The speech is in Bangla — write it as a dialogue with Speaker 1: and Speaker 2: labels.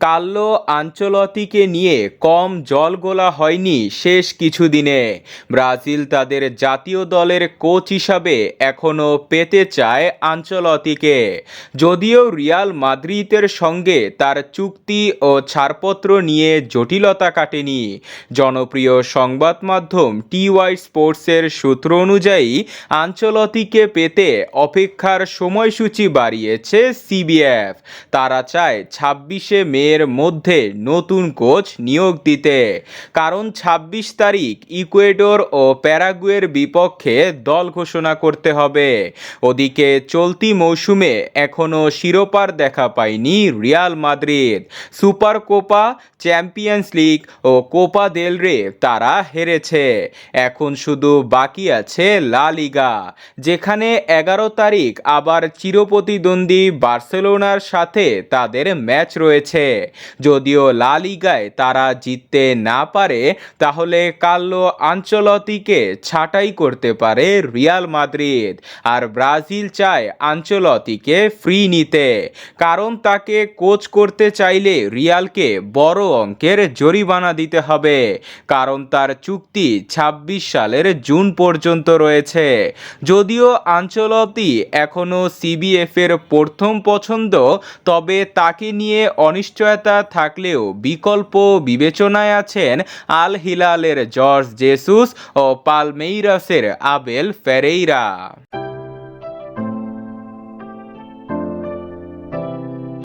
Speaker 1: কাল্লো আঞ্চলতিকে নিয়ে কম জল গোলা হয়নি শেষ কিছুদিনে। ব্রাজিল তাদের জাতীয় দলের কোচ হিসাবে এখনও পেতে চায় আঞ্চলতিকে। যদিও রিয়াল মাদ্রিদের সঙ্গে তার চুক্তি ও ছাড়পত্র নিয়ে জটিলতা কাটেনি। জনপ্রিয় সংবাদ মাধ্যম টিওয়াই স্পোর্টসের সূত্র অনুযায়ী, আঞ্চলতিকে পেতে অপেক্ষার সময়সূচি বাড়িয়েছে সিবিএফ। তারা চায় ছাব্বিশে মের মধ্যে নতুন কোচ নিয়োগ দিতে। কারণ ছাব্বিশ তারিখ ইকুয়েডর ও প্যারাগুয়ের বিপক্ষে দল ঘোষণা করতে হবে। ওদিকে চলতি মৌসুমে এখনও শিরোপার দেখা পায়নি Real Madrid. Super Copa Champions League ও কোপা দেল রে তারা হেরেছে। এখন শুধু বাকি আছে লা লিগা, যেখানে এগারো তারিখ আবার চিরপ্রতিদ্বন্দ্বী বার্সেলোনার সাথে তাদের ম্যাচ রয়েছে। যদিও লা লিগায় তারা জিততে না পারে, তাহলে কাল্লো আঞ্চলতিকে ছাঁটাই করতে পারে রিয়াল মাদ্রিদ। আর ব্রাজিল চায় আঞ্চলতিকে ফ্রি নিতে, কারণ তাকে কোচ করতে চাইলে রিয়ালকে বড় অঙ্কের জরিমানা দিতে হবে, কারণ তার চুক্তি ২৬ সালের জুন পর্যন্ত রয়েছে। যদিও আঞ্চলতি এখনও সিবিএফের প্রথম পছন্দ, তবে তাকে নিয়ে অনিশ্চয়তা থাকলেও বিকল্প বিবেচনায় আছেন আল হিলালের জর্জ জেসুস ও পালমেইরাসের আবেল ফেরেইরা।